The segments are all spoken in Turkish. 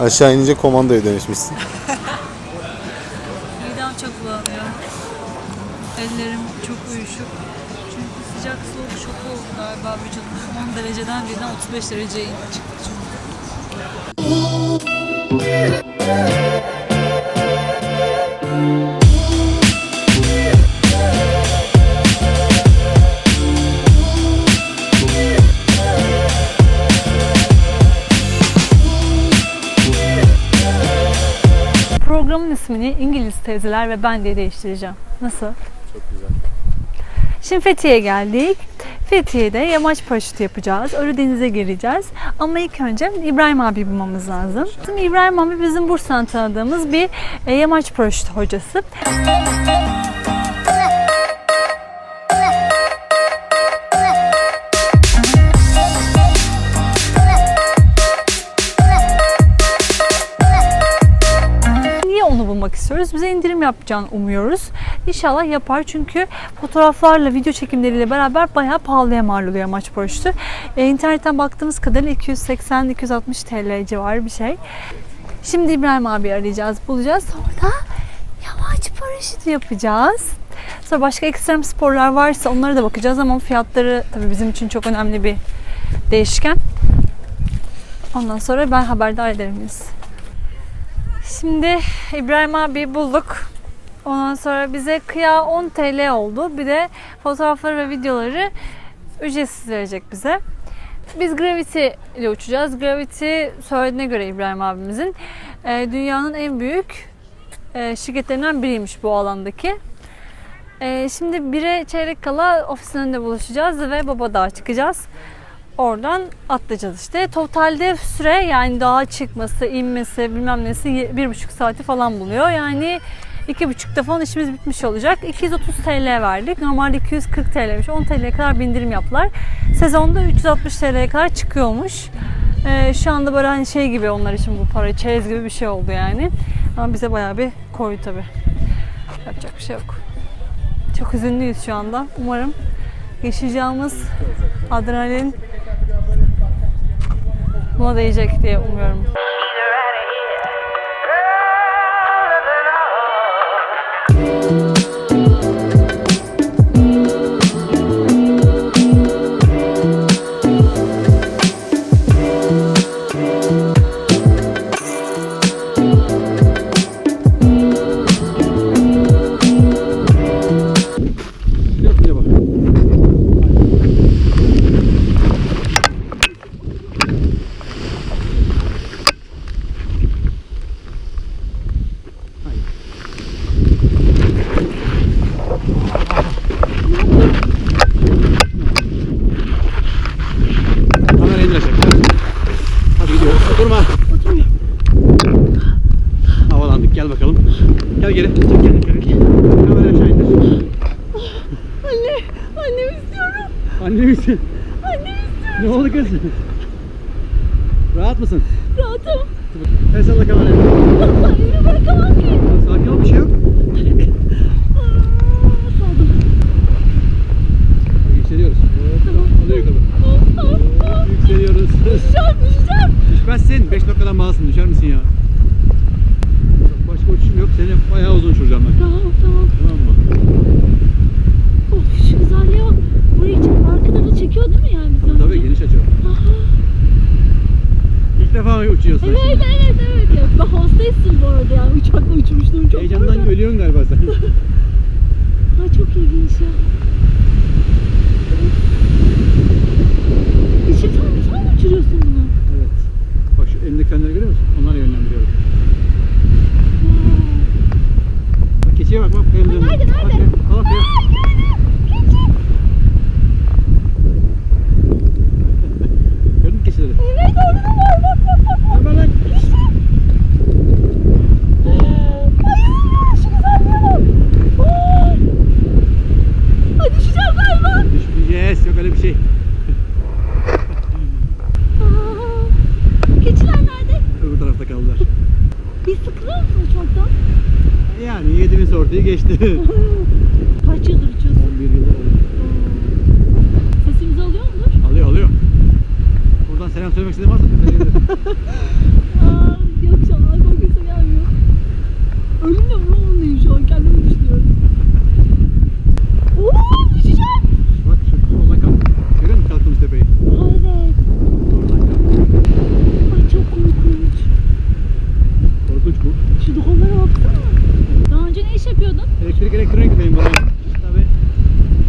Aşağı inince komandoya dönüşmüşsün. Midem çok bulanıyor. Ellerim çok uyuşuk. Çünkü sıcak soğuk şoku oldu galiba vücudum. 10 dereceden birden 35 dereceye çıktı çünkü. Programın ismini İngiliz teyzeler ve ben diye değiştireceğim. Nasıl? Çok güzel. Şimdi Fethiye'ye geldik. Fethiye'de yamaç paraşütü yapacağız. Ölüdeniz'e gireceğiz. Ama ilk önce İbrahim abi bulmamız lazım. Şimdi İbrahim abi bizim Bursa'dan tanıdığımız bir e, yamaç paraşütü hocası. İndirim yapacağını umuyoruz. İnşallah yapar çünkü fotoğraflarla, video çekimleriyle beraber bayağı pahalıya mal oluyor maç paraşütü. E, internetten baktığımız kadarıyla 280-260 TL civarı bir şey. Şimdi İbrahim abi arayacağız, bulacağız. Sonra yamaç paraşütü yapacağız. Sonra başka ekstrem sporlar varsa onlara da bakacağız ama fiyatları tabii bizim için çok önemli bir değişken. Ondan sonra ben haberdar ederim biz. Şimdi İbrahim abi bulduk. Ondan sonra bize kıya 10 TL oldu. Bir de fotoğrafları ve videoları ücretsiz verecek bize. Biz Gravity ile uçacağız. Gravity söylediğine göre İbrahim abimizin e, dünyanın en büyük e, şirketlerinden biriymiş bu alandaki. E, şimdi bire çeyrek kala ofisin önünde buluşacağız ve Baba Dağı çıkacağız. Oradan atlayacağız işte. Totalde süre yani dağa çıkması, inmesi bilmem nesi bir buçuk saati falan buluyor. Yani iki buçukta falan işimiz bitmiş olacak. 230 TL verdik. Normalde 240 TL'miş. 10 TL'ye kadar bindirim yaptılar. Sezonda 360 TL'ye kadar çıkıyormuş. Ee, şu anda böyle hani şey gibi onlar için bu para çerez gibi bir şey oldu yani. Ama bize bayağı bir koydu tabii. Yapacak bir şey yok. Çok üzünlüyüz şu anda. Umarım yaşayacağımız adrenalin buna değecek diye umuyorum. Anne misin? Annem istiyorum. Ne oldu kız? Rahat mısın? Rahatım. El salla kamerayı. Annemi bırakamam ki. Sakin ol bir şey yok. Yükseliyoruz. Alıyor yukarı. Yükseliyoruz. Düşeceğim, düşeceğim. Düşmezsin. 5 noktadan bağlısın. Düşer misin ya? Başka uçuşum yok. Seni bayağı uzun uçuracağım ben. Tamam, tamam. Tamam mı? Of şu güzelliğe bak. Burayı çek, arkada da çekiyor değil mi yani? Tabii tabii geniş açı. Aha. İlk defa uçuyorsun. Evet, evet, evet. Ya, ben hastayısın bu arada yani. Uçakla uçmuştum çok. Heyecandan pardon. ölüyorsun galiba sen. Ha, çok ilginç ya. Işık sen, sen mi uçuruyorsun bunu? evet. Bak şu elindeki fenleri görüyor musun? Onları yönlendiriyorum. Wow. Bak keçiye bak bak. Nerede nerede, nerede? Al bak ya. Gördün mü keçileri? Evet, orada var. Bak, bak, bak. Ne haber lan? Hayır, şu güzelliğe bak. Aa. Ay düşeceğim galiba. Düşmeyeceğiz. Yok öyle bir şey. Aa. Keçiler nerede? Öbür tarafta kaldılar. Bir sıkılır mısın uçaktan? Yani 7000 sortuyu geçti. Kaç yıldır uçuyorsun? 11 yıl oldu. Sesimizi alıyor mudur? Alıyor alıyor. Buradan selam söylemek istediğin varsa. Aa, yok elektronikdeyim bana. Tabii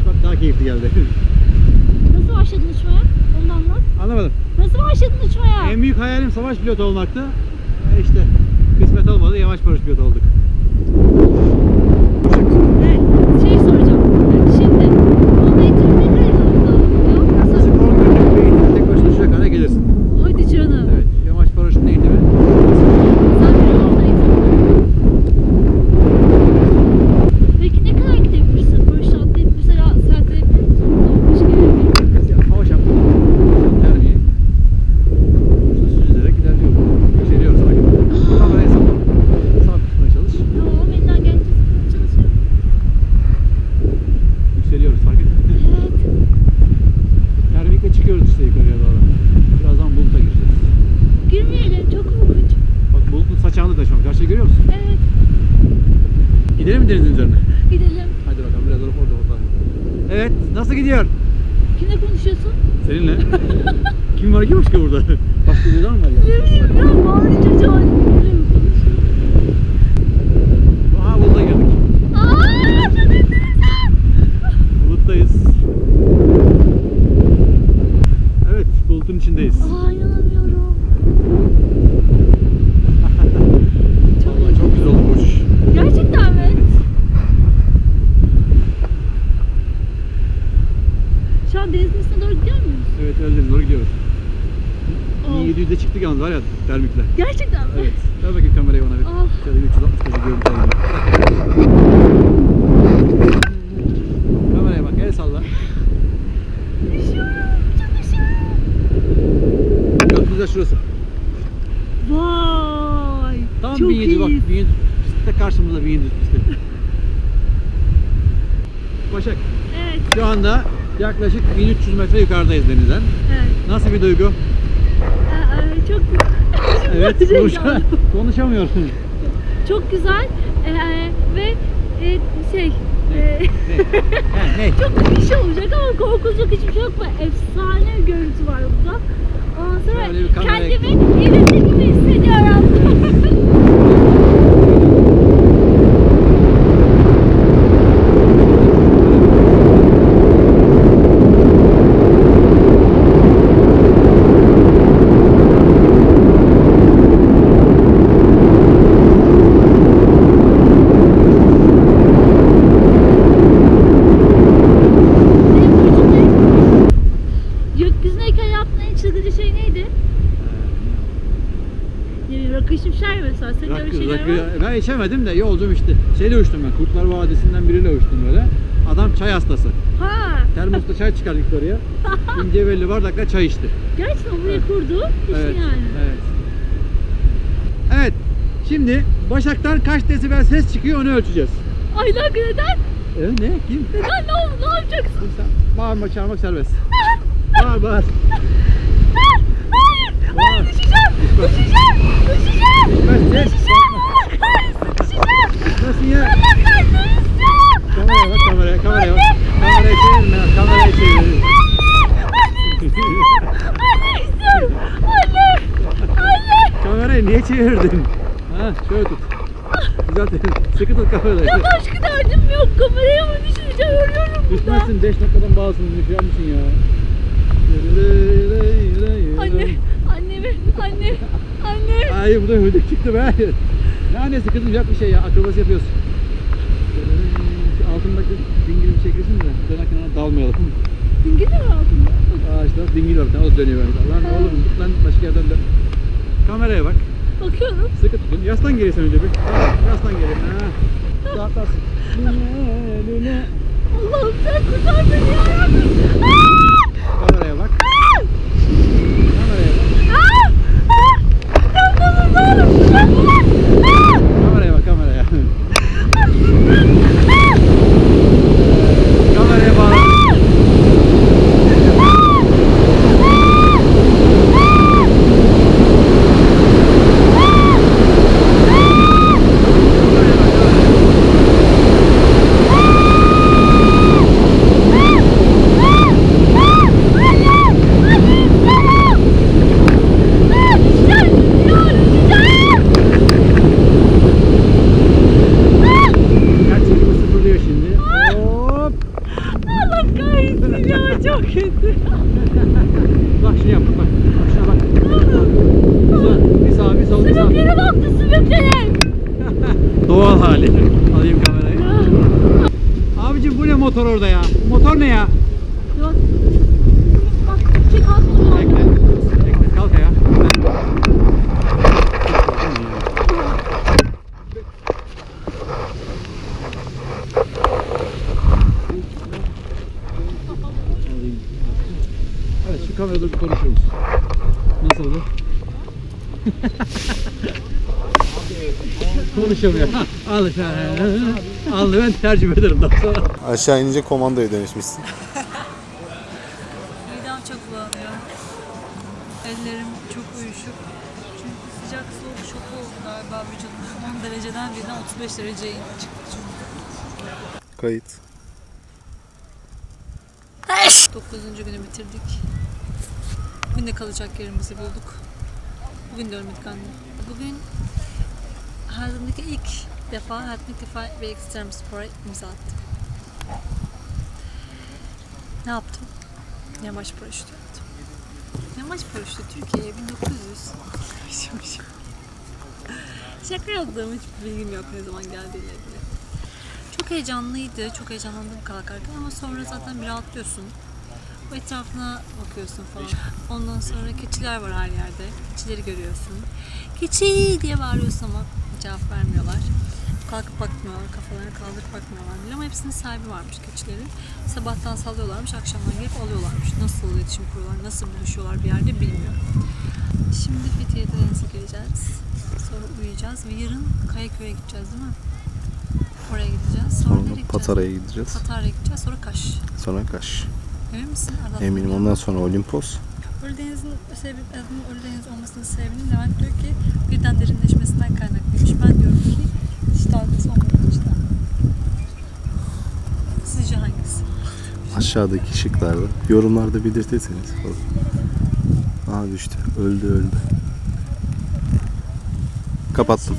uçmak daha keyifli geldi. Nasıl başladın uçmaya? Onu anlat. Anlamadım. Nasıl başladın uçmaya? En büyük pilotu olmaktı. E işte kısmet olmadı. Yamaç paraşüt pilotu olduk. Evet. Şey soracağım. Şimdi bunun eğitimi ne kadar alınıyor? Yaklaşık 10 günlük bir eğitim tek başına şu kadar gelirsin. Hadi canım. Evet. Yamaç paraşütün eğitimi. Sen biliyor musun eğitimi? Peki ne kadar gidebilirsin? Paraşüt atlayıp mesela sergileyebilir misin? Başka yere. Mesela hava şapkalı. Terbiye. İşte süzülerek ilerliyor. Yükseliyoruz hareket. Kamerayı sabit. Sabit tutmaya çalış. Yo, elinden gelince sıkıntı çalışıyor. Yükseliyoruz fark et. Evet. Termikle çıkıyoruz işte yukarıya doğru. Birazdan buluta gireceğiz. Girmeyelim. Çok korkunç. Bak bulutun saçağını da şu an. Karşıya görüyor musun? Evet. Gidelim mi denizin üzerine? Gidelim. Hadi bakalım biraz orada orada orada. Evet nasıl gidiyor? Kimle konuşuyorsun? Seninle. Kim var ki başka burada? Başka bir adam mı var ya? Ne bileyim ya. Bağırınca çocuğa konuşuyor. Aha buluta girdik. Aaa! Çok enteresan. Buluttayız. Evet bulutun içindeyiz. Aa inanamıyorum. Vallahi çok güzel oldu bu uçuş. Gerçekten mi? Şu an denizin üstüne doğru gidiyor muyuz? Evet Öldeniz'e doğru gidiyoruz. Aa, 1700'de çıktık yalnız var ya termikle. Gerçekten mi? Evet. Ver bakayım kamerayı bana bir. Ah. Şöyle 360 derece görüntü alayım. Kameraya bak el salla. Üşüyorum. Çok üşüyorum. Gökyüzü şurası. Vay. Tam çok 1700 bak iyi. 1700 pistte karşımızda 1700 pistte. Başak Evet. şu anda yaklaşık 1300 metre yukarıdayız denizden. Evet. Nasıl bir duygu? Evet, çok Evet konuş konuşamıyorsun. Çok güzel ee, ve e, şey Ne? e, Ne? ne? çok şey olacak ama korkulacak hiçbir şey yok mu? Efsane görüntü var burada. Ondan sonra kendimi içemedim de yolcum işte. Şeyle uçtum ben. Kurtlar Vadisi'nden biriyle uçtum böyle. Adam çay hastası. Ha, Termosta çay çıkardık yukarıya. İnce belli bardakla çay içti. gerçekten burayı Evet. kurdu. İşte Evet. yani. Evet. Evet. Şimdi Başak'tan kaç desibel ses çıkıyor onu ölçeceğiz. Ay lan neden? Evet ne? Kim? Neden ne oldu? Ne yapacaksın? Sen bağırmak çağırmak serbest. Bağır bağır. Hayır! Hayır! Düşeceğim! Düşeceğim! Düşeceğim! Düşeceğim! Düşeceğim! Nasılsın ya? Düşeceğim! Kameraya bak kameraya kameraya bak. Kamerayı çevirme. Kamerayı çevir. Anne istiyorum! Anne! Anne! Kamerayı niye çevirdin? Ha şöyle tut. Güzel tut. Sıkı tut kamerayı. Ya başka derdim yok. Kameraya mı düşüreceğim? Ölüyorum burada. Düşmezsin 5 dakikadan bağlısın düşer misin ya? Anne! Annemi! Anne! Anne! Ay bu da hüdük çıktı be. Ne annesi kızım yap bir şey ya akrobasi yapıyoruz. Şu altındaki dingili bir çekilsin de dönerken ona dalmayalım. Dingil mi altında? Aa işte dingil tane o da dönüyor böyle. Lan oğlum git lan başka yerden dön. Kameraya bak. Bakıyorum. Sıkı tutun. Yaslan geri sen önce bir. Ha, Yaslan geri. Ha. Lüle. Allah'ım sen kurtar beni yarabbim. Aa! Kameraya bak. Kameraya bak. Aa! Aa! Yapma ne olur. Yapma. Aa! Kameraya bak kameraya. kameraya bağlı. Çok da sürüklenir. Doğal hali. Alayım kamerayı. Abicim bu ne motor orada ya? Motor ne ya? Yok. Bak çek az Bekle. Bekle. Kalk ya. Evet şu kamerada bir konuşuyoruz. Nasıldı? Konuşamıyor. Al Al ben tercüme ederim daha sonra. Aşağı inince komandoya dönüşmüşsün. Midem çok bulanıyor. Ellerim çok uyuşuk. Çünkü sıcak soğuk şok oldu galiba vücudum. 10 dereceden birden 35 dereceye çıktı çünkü. Kayıt. 9. günü bitirdik. Bugün de kalacak yerimizi bulduk. Bugün de ölmedik anne. Bugün hayatımdaki ilk defa, hayatımdaki ilk defa bir ekstrem spora imza attım. Ne yaptım? Yamaç paraşütü yaptım. Yamaç paraşütü Türkiye'ye 1900. Şaka yaptığım hiçbir bilgim yok ne zaman geldiğiyle ilgili. Çok heyecanlıydı, çok heyecanlandım kalkarken ama sonra zaten bir rahatlıyorsun. O etrafına bakıyorsun falan. Ondan sonra keçiler var her yerde. Keçileri görüyorsun. Keçi diye bağırıyorsun ama cevap vermiyorlar. Kalkıp bakmıyorlar, kafalarını kaldırıp bakmıyorlar bile ama hepsinin sahibi varmış keçilerin. Sabahtan salıyorlarmış, akşamdan gelip alıyorlarmış. Nasıl iletişim kuruyorlar, nasıl buluşuyorlar bir yerde bilmiyorum. Şimdi Fethiye'de denize gireceğiz. Sonra uyuyacağız ve yarın Kayaköy'e gideceğiz değil mi? Oraya gideceğiz. Sonra, Sonra nereye? Patara'ya gideceğiz. Patara'ya gideceğiz. Sonra Kaş. Sonra Kaş. Emin misin? Arada Eminim ondan sonra Olimpos. Ölüdeniz'in sebebi, adının Ölüdeniz olmasının sebebini Levent diyor ki birden derinleşmesinden kaynaklıymış. Ben diyorum ki Aşağıdaki şıklarda. Yorumlarda belirtirseniz. Aha düştü. Öldü öldü. Kapattım.